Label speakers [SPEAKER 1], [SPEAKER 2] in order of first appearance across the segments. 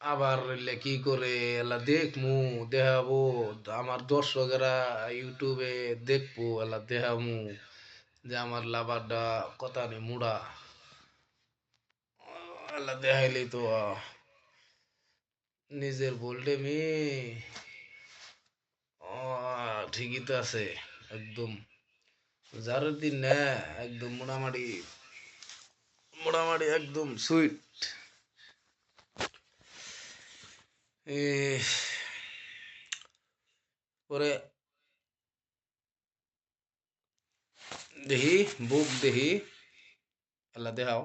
[SPEAKER 1] আবার কি করে, এলা দেখমু, দেখাবো। আমার দর্শকেরা ইউটিউবে দেখব, এলা দেখামু যে আমার লাভারটা কথা নেই মুড়া। এলা দেখাইলেই তো নিজের বললে মি ঠিকই তো আছে, একদম। যার দিন না, একদম মোটামুটি মোটামুটি একদম সুইট পরে দেখি বুক দেখি এলা দেখাও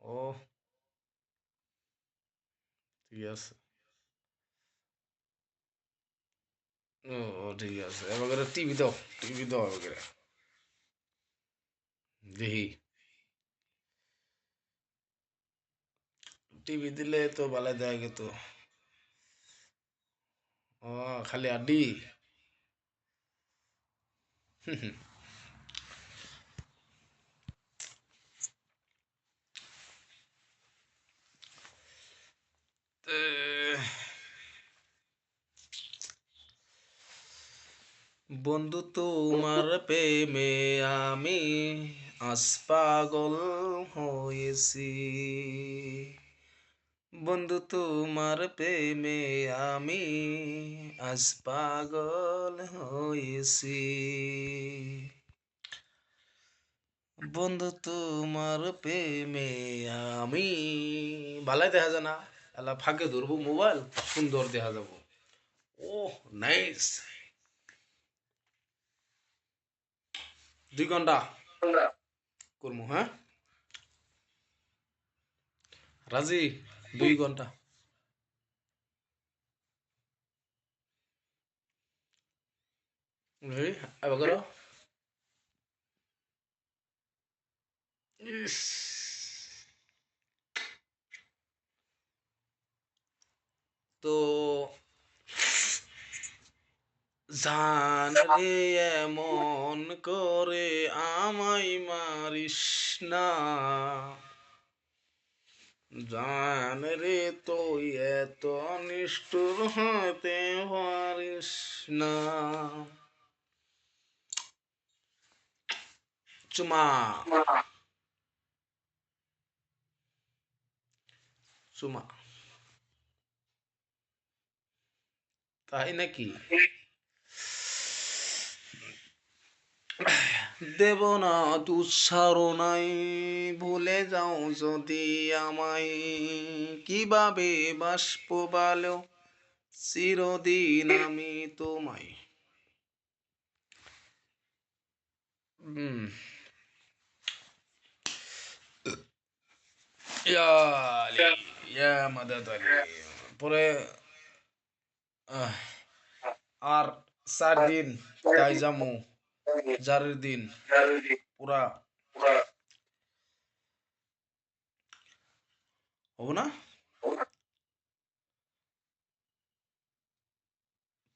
[SPEAKER 1] ও ঠিক আছে ও ও, ঠিক আছে এবার টিভি দাও টিভি দাও এবার দেখি টিভি দিলে তো ভালো দেয় গেত। ও, খালি আড্ডি? বন্ধু তোমার প্রেমে আমি আজ পাগল হয়েছি। বন্ধু তোমার প্রেমে আমি আজ পাগল হয়েছি। বন্ধু তোমার প্রেমে আমি ভালাই দেখা যায় না। এলা ফাঁকে ধরবো মোবাইল সুন্দর দেখা যাব। ও নাইস দুই ঘণ্টা। করব হ্যাঁ? রাজি? দুই ঘণ্টা। তো জান এমন করে আমায় মারিস না। জান রে তুই এত নিষ্ঠুর হতে পারিস না চুমা চুমা তাই নাকি দেব না দুঃসারণাই ভুলে যাও যদি আমায়। কীভাবে বাষ্প বালো চিরদিন আমি তোমায়। ইয়া ইয়া। পরে আহ, আর চার দিন তাই যামু। জারের দিন। পুরা। হব না?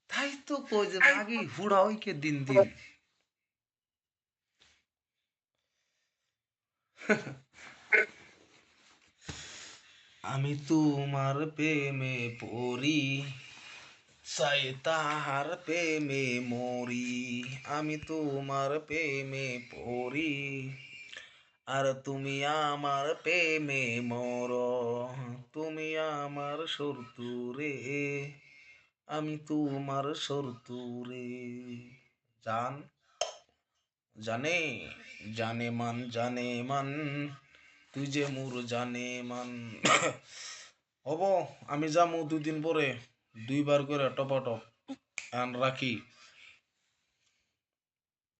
[SPEAKER 1] তাই তো কই যে মাগি হুড়া হইকে দিন দিন। আমি তোমার প্রেমে পড়ি। চাই তাহার প্রেমে মরি, আমি তোমার প্রেমে পড়ি। আর তুমি আমার প্রেমে মর, তুমি আমার শত্রু রে আমি তোমার শত্রু রে জান, জানে জানে মান জানে মান, তুই যে মোর জানে মান। হব, আমি যামু দুদিন পরে। দুইবার করে টপাটপ। আন রাখি।